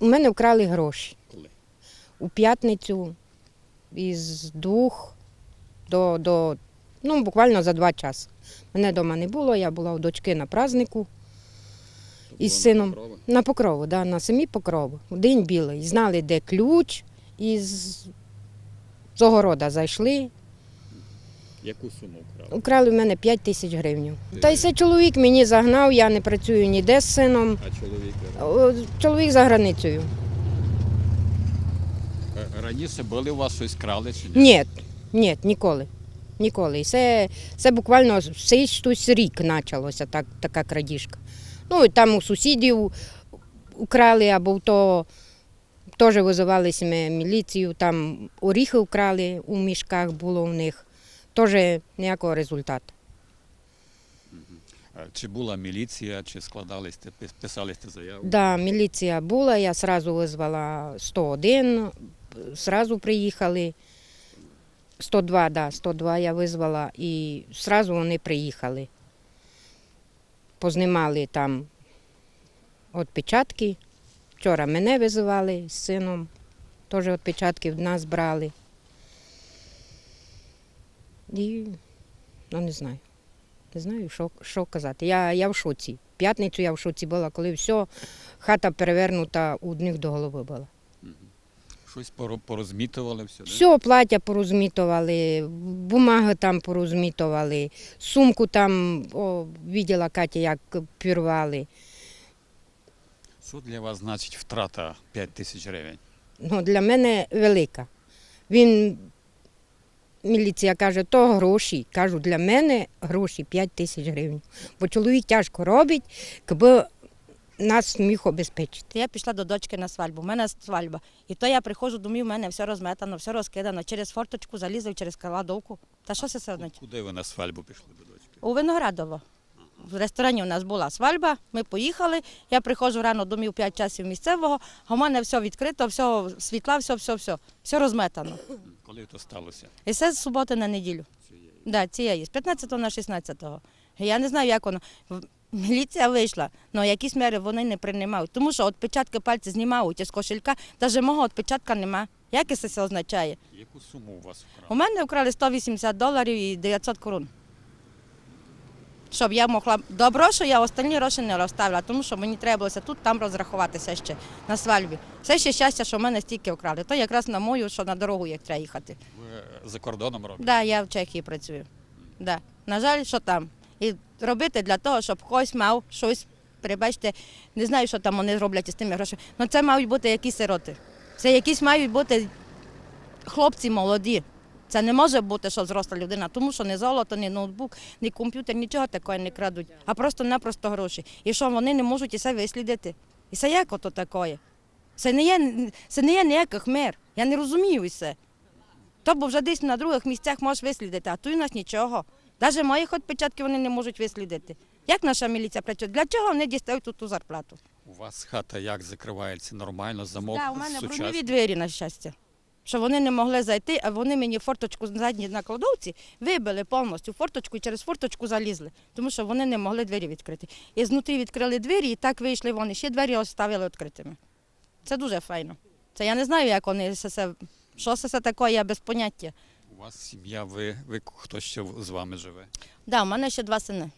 У мене вкрали гроші. У п'ятницю із двох до, до ну, буквально за два часи. Мене вдома не було, я була у дочки на празднику із на сином. На покрову, да, на самі покрову. У День білий. Знали, де ключ, і з, з огорода зайшли. Яку суму вкрали? Украли в мене 5 тисяч гривень. Та й це чоловік мені загнав, я не працюю ніде з сином. А чоловік? Чоловік за границею. Е, Раніше були у вас щось крали чи ні? Ні, ні, ніколи. Ніколи. І Це, це буквально цей щось рік почалося так, така крадіжка. Ну і там у сусідів украли, або то теж визивалися ми міліцію, там оріхи вкрали у мішках було у них. Теж ніякого результату. Чи була міліція, чи складались, те- пис- писались те заяву? Да, міліція була, я одразу визвала 101, одразу приїхали. 102, да, 102 я визвала і одразу вони приїхали. Познімали там відпечатки. Вчора мене визивали з сином, теж відпечатки в нас брали. І ну не знаю. Не знаю, що, що казати. Я, я в шоці. П'ятницю я в шоці була, коли все, хата перевернута у них до голови була. Щось поро- порозмітували все, да? Все, плаття порозмітували, бумаги там порозмітували, сумку там, о, виділа Катя, як пірвали. Що для вас значить втрата 5 тисяч гривень? Ну, для мене велика. Він, міліція каже, то гроші. Кажу, для мене гроші 5 тисяч гривень. Бо чоловік тяжко робить, якби нас міг обезпечити. Я пішла до дочки на свальбу, У мене свальба. І то я приходжу, думаю, в мене все розметано, все розкидано. Через форточку залізав, через кладовку. Та що це все значить? Куди ви на свальбу пішли до дочки? У Виноградово. В ресторані у нас була свадьба, ми поїхали. Я приходжу рано домів 5 часів місцевого, а в мене все відкрито, все світла, все, все, все, все розметано. Коли то сталося? І це з суботи на неділю. Да, цієї, з 15 на 16. Я не знаю, як воно. Міліція вийшла, але якісь мери вони не приймають. Тому що відпечатки пальців знімають із кошелька, навіть мого відпечатка нема. Як це все означає? Яку суму у вас У мене вкрали 180 доларів і 900 корун. Щоб я могла. Добро, що я останні гроші не розставила, тому що мені треба булося тут там розрахуватися ще на свадьбі. Все ще щастя, що в мене стільки вкрали. То якраз на мою, що на дорогу як треба їхати. Ви е, за кордоном робите? Да, я в Чехії працюю. Да. На жаль, що там. І робити для того, щоб хтось мав щось, перебачте, не знаю, що там вони роблять із тими грошима. Ну це мають бути якісь сироти. Це якісь мають бути хлопці молоді. Це не може бути, що зросла людина, тому що не золото, ні ноутбук, ні комп'ютер, нічого такого не крадуть, а просто-напросто гроші. І що вони не можуть і це вислідити. І це як ото таке? Це не є, це не є ніяких мер. Я не розумію все. То бо вже десь на других місцях можеш вислідити, а тут у нас нічого. Навіть моїх відпечатків вони не можуть вислідити. Як наша міліція працює? Для чого вони дістають тут ту зарплату? У вас хата як закривається нормально, замок Так, у мене броньові сучасний? двері, на щастя. Що вони не могли зайти, а вони мені форточку задні на кладовці вибили повністю форточку і через форточку залізли, тому що вони не могли двері відкрити. І знутрі відкрили двері, і так вийшли вони. Ще двері оставили відкритими. Це дуже файно. Це я не знаю, як вони це, що це, таке, я без поняття. У вас сім'я, ви, ви хто ще з вами живе? Да, у мене ще два сини.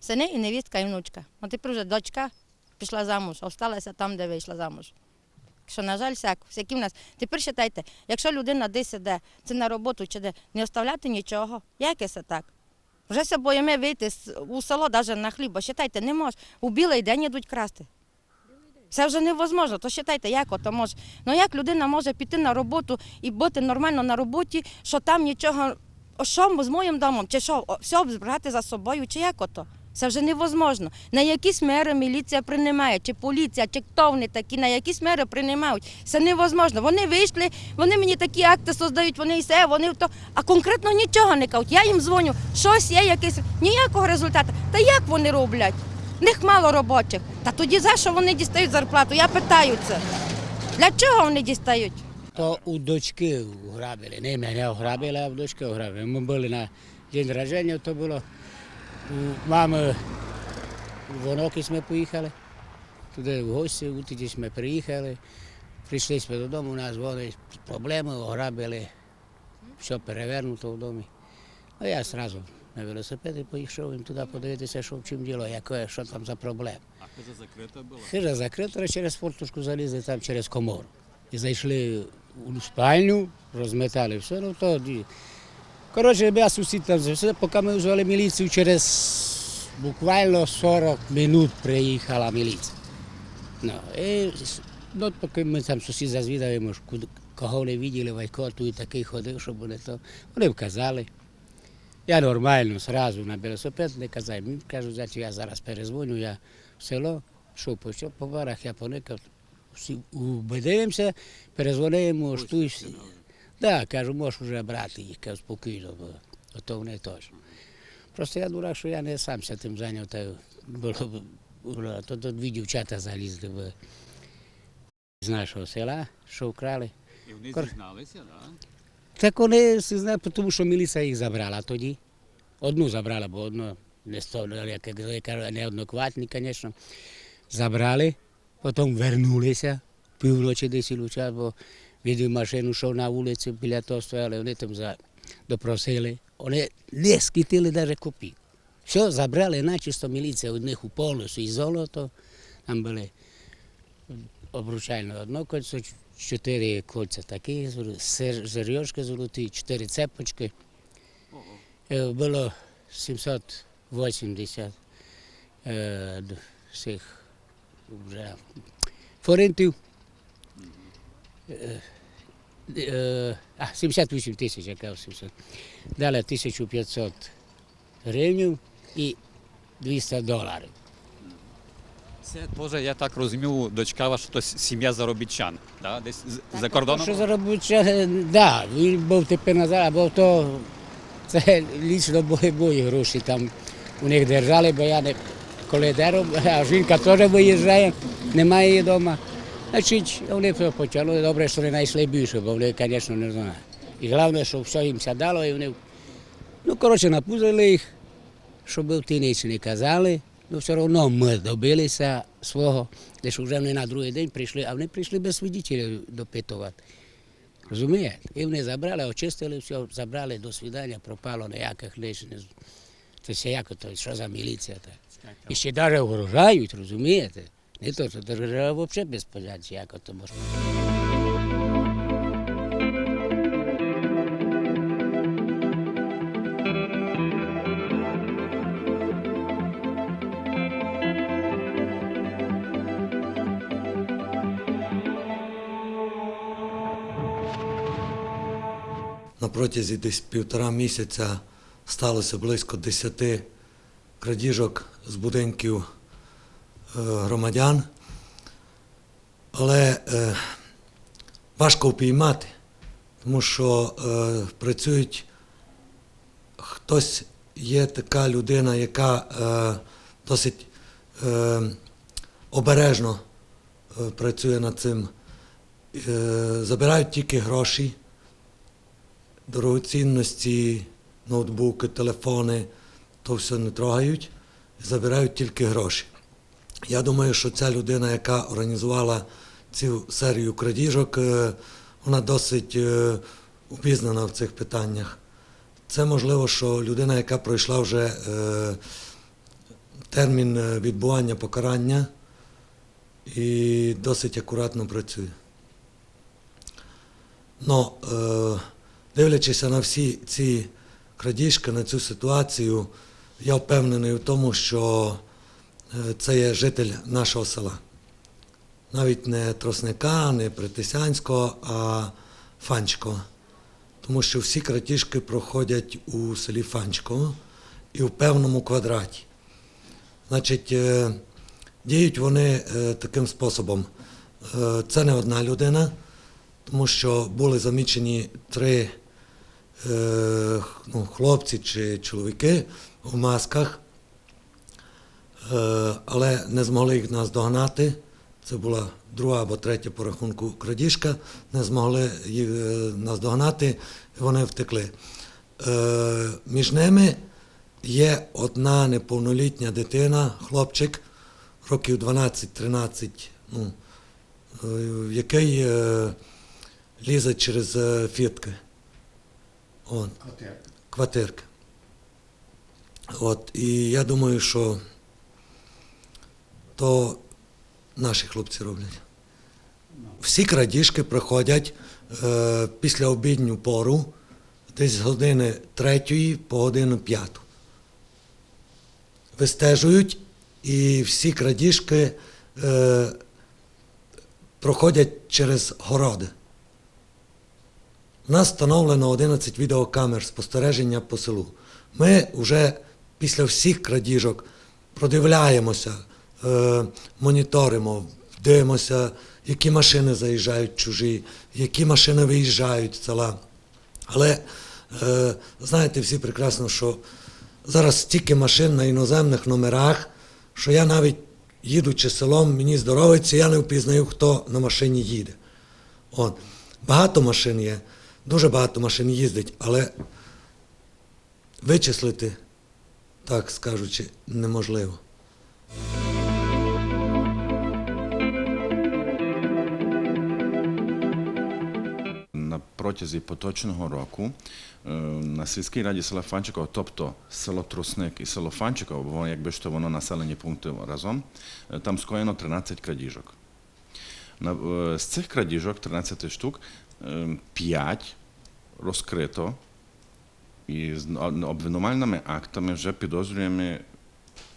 Сини і невістка, і внучка. А тепер вже дочка пішла замуж, а осталася там, де вийшла замуж. Що, на жаль, всяк, всякі в нас. Тепер вважайте, якщо людина десь іде, це на роботу чи де, не оставляти нічого. Як це так? Вже се боїмо вийти у село навіть на хліб, бо вважайте, не може. У білий день йдуть красти. Це вже невозможно, то вважайте, як ото може. Ну як людина може піти на роботу і бути нормально на роботі, що там нічого, що з моїм домом, чи що, все брати за собою, чи як ото? Це вже невозможно. На якісь мери міліція приймає, чи поліція, чи хто вони такі, на якісь мери приймають. Це невозможно. Вони вийшли, вони мені такі акти создають, вони все, вони то. А конкретно нічого не кажуть. Я їм дзвоню, щось є, якийсь, ніякого результату. Та як вони роблять? В них мало робочих. Та тоді за що вони дістають зарплату? Я питаю це. Для чого вони дістають? То у дочки ограбили. Не мене ограбили, а в дочки ограбили. Ми були на день рождення, то було. В Онокіс ми поїхали. туди в гості, тоді ми приїхали. Прийшли ми додому, у нас вони проблеми, ограбили, все перевернуто в домі. Ну я одразу на велосипеді поїхав їм туди подивитися, що в чим діло, яке, що там за проблема. А хижа закрита була? Хижа закрита, через форточку залізли там через комору. І зайшли у спальню, розметали все, ну то. Коротше, я сусід там все, поки ми взвали міліцію, через буквально 40 минут приїхала міліція. Ну, і, ну, поки ми там сусід зазвідаємо, кого не бачили, Вайко тут такий ходив, щоб вони то. Вони вказали. Я нормально, зразу на велосипед не казав. Мені кажуть, я зараз перезвоню, я в село, що по по барах, я поникав. Всі убедимося, перезвонимо, що тут. Да, кажу, можеш вже брати їх, кажу, спокійно, бо то вони теж. Просто я дурак, що я не сам ся тим зайняв, та було, б- було, то, то дві дівчата залізли в, з нашого села, що вкрали. І вони Кор- зізналися, так? Так вони всі знають, тому що міліція їх забрала тоді. Одну забрала, бо одну не стовно, як я кажу, неоднократні, звісно. Забрали, потім вернулися, півночі десь час, бо відвів машину, йшов на вулицю, біля того стояли, вони там допросили. Вони не скітили навіть копійку. Все, забрали, начисто міліція від них у повністю і золото. Там були обручально одно кольцо, чотири кольця такі, зерйошки золоті, чотири цепочки. Було 780 е, цих вже форинтів. Е, е, а, 78 тисяч, яка 700. Дали 1500 гривень і 200 доларів. Це теж, я так розумію, дочка ваша, то сім'я заробітчан, да? десь з- за кордоном? Що заробити? Да, він був тепер назад, або то це лічно були мої гроші там у них держали, бо я не коли деру, а жінка теж виїжджає, немає її вдома. Значить, вони почали, добре, що не знайшли більше, бо вони, звісно, не знають. І головне, що все їм сядало, і вони, ну, коротше, напузили їх, щоб ті ніч не казали. Ну, все одно ми добилися свого, лише вже вони на другий день прийшли, а вони прийшли без свідчителів допитувати. Розумієте? І вони забрали, очистили все, забрали до свідання, пропало ніяких лиш. Це все як то, що за міліція? Та? І ще навіть вгрожають, розумієте? Не то, держава взагалі без поняття, як то може. На протязі десь півтора місяця сталося близько десяти крадіжок з будинків громадян. Але е, важко впіймати, тому що е, працюють хтось є така людина, яка е, досить обережно працює над цим. Забирають тільки гроші дорогоцінності, ноутбуки, телефони, то все не трогають, забирають тільки гроші. Я думаю, що ця людина, яка організувала цю серію крадіжок, е, вона досить е, обізнана в цих питаннях. Це можливо, що людина, яка пройшла вже е, термін е, відбування покарання і досить акуратно працює. Но, е, дивлячись на всі ці крадіжки, на цю ситуацію, я впевнений в тому, що е, це є житель нашого села. Навіть не Тросника, не Притисянського, а Фанчкого. Тому що всі крадіжки проходять у селі Фанчково і в певному квадраті. Значить, е, діють вони е, таким способом. Е, Це не одна людина, тому що були замічені три е, ну, хлопці чи чоловіки в масках, е, але не змогли їх наздогнати. Це була друга або третя по рахунку крадіжка, не змогли їх е, наздогнати, і вони втекли. Е, між ними є одна неповнолітня дитина, хлопчик років 12-13, ну, е, який е, лізе через е, фітки. Квартирки. От, і я думаю, що то наші хлопці роблять. Всі крадіжки проходять е, після обідню пору, десь з години третьої по годину п'яту. Вистежують, і всі крадіжки е, проходять через городи. У нас встановлено 11 відеокамер спостереження по селу. Ми вже після всіх крадіжок продивляємося, моніторимо, дивимося, які машини заїжджають чужі, які машини виїжджають з села. Але е, знаєте всі прекрасно, що зараз стільки машин на іноземних номерах, що я навіть їдучи селом, мені здоровиться, я не впізнаю, хто на машині їде. От. Багато машин є, дуже багато машин їздить, але вичислити, так скажучи, неможливо. Протязі поточного року на сільській раді села Фанчикова, тобто село Трусник і село Фанчикова, бо якби то воно населені пункти разом, там скоєно 13 крадіжок. З цих крадіжок, 13 штук, 5 розкрито і з обвинувальними актами вже підозрюємо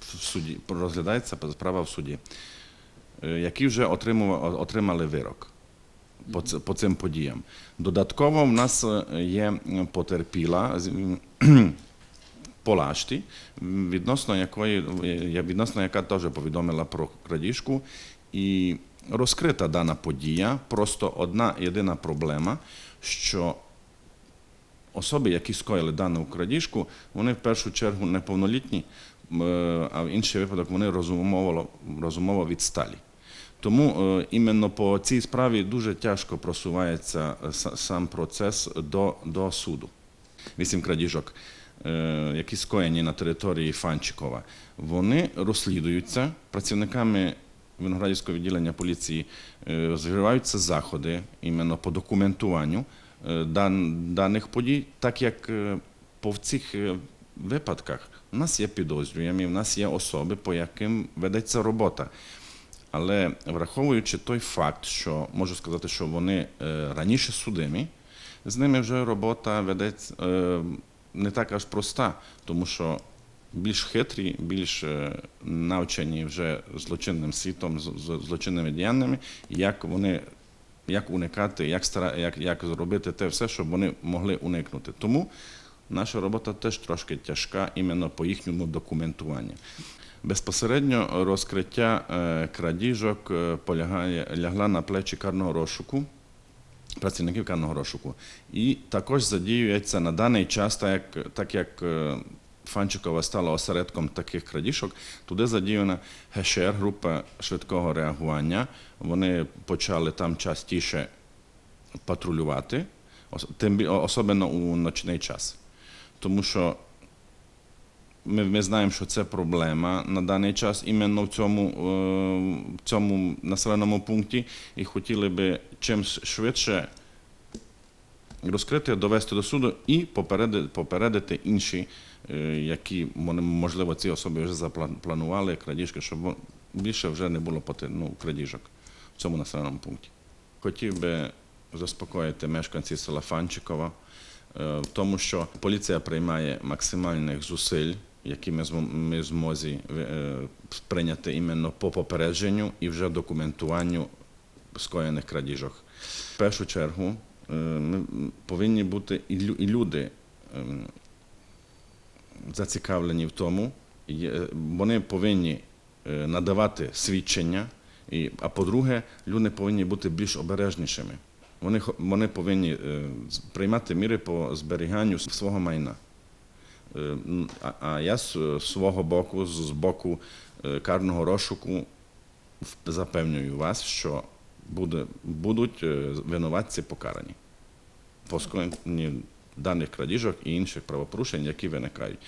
в суді, розглядається справа в суді, які вже отримали вирок по, по цим подіям. Додатково в нас е, є потерпіла з- по Лашті, відносно якої відносно яка теж повідомила про крадіжку. І розкрита дана подія. Просто одна єдина проблема, що особи, які скоїли дану крадіжку, вони в першу чергу неповнолітні, е, а в інший випадок вони розумово, розумово відсталі. Тому е, іменно по цій справі дуже тяжко просувається е, сам процес до, до суду. Вісім крадіжок, е, які скоєні на території Фанчикова, вони розслідуються працівниками Виноградівського відділення поліції вживаються заходи іменно по документуванню дан, даних подій, так як по цих е, випадках у нас є підозрюємі, в нас є особи, по яким ведеться робота. Але враховуючи той факт, що можу сказати, що вони е, раніше судимі, з ними вже робота ведеться е, не так аж проста, тому що більш хитрі, більш е, навчені вже злочинним світом, з- злочинними діяннями, як вони. Як уникати, як, стара, як, як зробити те все, щоб вони могли уникнути. Тому наша робота теж трошки тяжка іменно по їхньому документуванню. Безпосередньо розкриття е, крадіжок е, полягає, лягла на плечі карного розшуку, працівників карного розшуку. І також задіюється на даний час, так як, так як е, Фанчикова стала осередком таких крадіжок, туди задіяна ГШР, група швидкого реагування. Вони почали там частіше патрулювати, особливо у ночний час. Тому що ми, ми знаємо, що це проблема на даний час іменно в цьому, е, в цьому населеному пункті, і хотіли би чим швидше розкрити, довести до суду і попередити, попередити інші, е, які можливо ці особи вже запланували крадіжки, щоб більше вже не було ну, крадіжок в цьому населеному пункті. Хотів би заспокоїти мешканців села Фанчикова е, в тому, що поліція приймає максимальних зусиль, які ми ми в змозі е, прийняти іменно по попередженню і вже документуванню скоєних крадіжок. В першу чергу е, ми повинні бути і лю- і люди зацікавлені в тому, вони повинні е, надавати свідчення, і, а по-друге, люди повинні бути більш обережнішими. Вони, вони повинні е, приймати міри по зберіганню свого майна. Е, А, я з свого боку, з з боку е, карного розшуку, запевнюю вас, що буде, будуть е, винуватці покарані по скоєнні даних крадіжок і інших правопорушень, які виникають.